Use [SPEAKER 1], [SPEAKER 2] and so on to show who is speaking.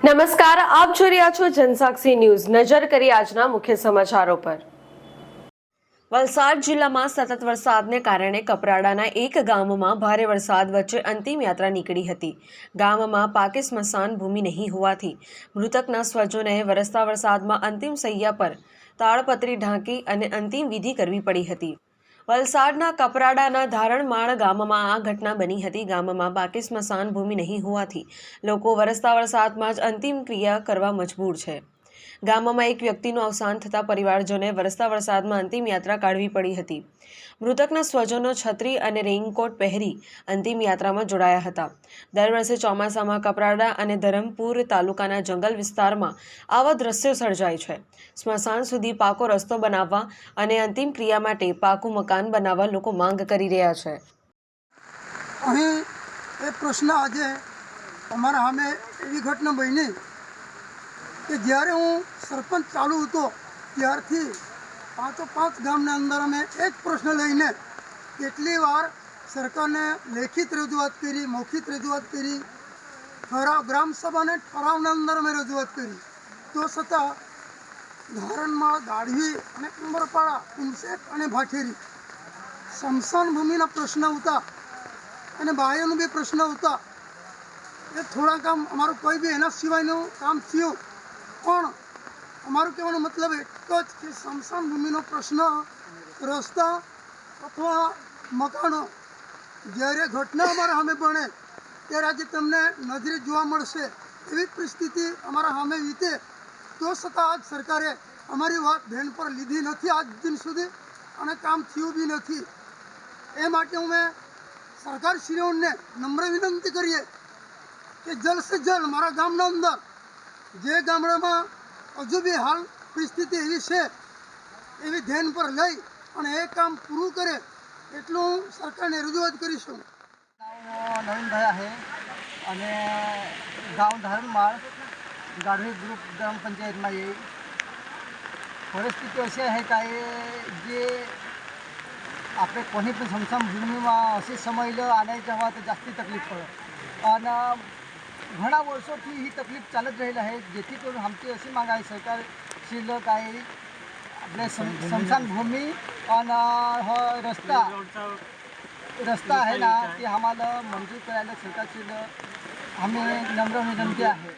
[SPEAKER 1] નમસ્કાર, આપ જોઈ રહ્યા છો જનસાક્ષી ન્યૂઝ. નજર કરી આજના મુખ્ય સમાચારો પર. વલસાડ જિલ્લામાં સતત વરસાદને કારણે કપરાડાના એક ગામમાં ભારે વરસાદ વચ્ચે અંતિમ યાત્રા નીકળી હતી. ગામમાં પાકે સ્મશાન ભૂમિ નહીં હોવાથી મૃતકના સ્વજોને વરસતા વરસાદમાં અંતિમ સૈયા પર તાળપત્રી ઢાંકી અને અંતિમ વિધિ કરવી પડી હતી. વલસાડના કપરાડાના ધારણમાળ ગામમાં આ ઘટના બની હતી. ગામમાં બાકી સ્મશાન ભૂમિ નહીં હોવાથી લોકો વરસતા વરસાદમાં જ અંતિમ ક્રિયા કરવા મજબૂર છે. ગામમાં એક વ્યક્તિનું અવસાન થતાં પરિવારજોને વરસતા વરસાદમાં અંતિમ યાત્રા કાઢવી પડી હતી. મૃતકના સ્વજનો છત્રી અને રેઇનકોટ પહેરી અંતિમ યાત્રામાં જોડાયા હતા. દર વર્ષે ચોમાસામાં કપરાડા અને ધરમપુર તાલુકાના જંગલ વિસ્તારમાં આવા દ્રશ્યો સર્જાય છે. સ્મશાન સુધી પાકો રસ્તો બનાવવા અને અંતિમ ક્રિયા માટે પાકું મકાન બનાવવા લોકો માંગ કરી રહ્યા છે.
[SPEAKER 2] અહીં એ પ્રશ્ન આજે અમારા સામે એવી ઘટના બની કે જ્યારે હું સરપંચ ચાલુ હતો, ત્યારથી પાંચો પાંચ ગામના અંદર અમે એક પ્રશ્ન લઈને કેટલી વાર સરકારને લેખિત રજૂઆત કરી મૌખિત રજૂઆત કરી, ઠરાવ ગ્રામસભાને ઠરાવના અંદર અમે રજૂઆત કરી. તો છતાં ધારણમાં દાઢવી અને ઉંબરપાડા ઉમસેક અને ભાઠેરી સ્મશાન ભૂમિના પ્રશ્ન હતા અને બાયોનું બી પ્રશ્ન હતા. એ થોડા કામ અમારું કોઈ બી એના સિવાયનું કામ થયું. પણ અમારું કહેવાનો મતલબ એટલો જ કે સ્મશાન ભૂમિનો પ્રશ્ન રસ્તા અથવા મકાનો જ્યારે ઘટના અમારા સામે બને ત્યારે આજે તમને નજરે જોવા મળશે એવી પરિસ્થિતિ અમારા સામે વીતે તો છતાં આજ સરકારે અમારી વાત ધ્યાન પર લીધી નથી આજ દિન સુધી અને કામ થયું બી નથી. એ માટે અમે સરકારશ્રીઓને નમ્ર વિનંતી કરીએ કે જલ્દ જલ્દ મારા ગામના અંદર જે ગામડામાં હજુ બી હાલ પરિસ્થિતિ એવી છે, એવી ધ્યાન પર લઈ અને એ કામ પૂરું કરે એટલું હું સરકારને રજૂઆત કરીશું.
[SPEAKER 3] નવીનભાઈ आहे અને ગામ ધરણમાળ ગાઢવી ગ્રુપ ગ્રામ પંચાયતમાં એ પરિસ્થિતિ હશે હે કાંઈ જે આપણે કોની પણ સમસમ ભૂમિમાં અશી સમય લો, આને જવા તો જાસ્તી તકલીફ પડે. અને ઘણા વર્ષોથી ही તકલીફ ચાલત રહેલ आहे જેથી करून आमची अशी माग आहे सरकार शिल्ल काय आपले सम स्मशानभूमी आणि हा रस्ता रस्ता आहे ना ते आम्हाला मंजूर करायला सरकारची आम्ही नम्र विनंती आहे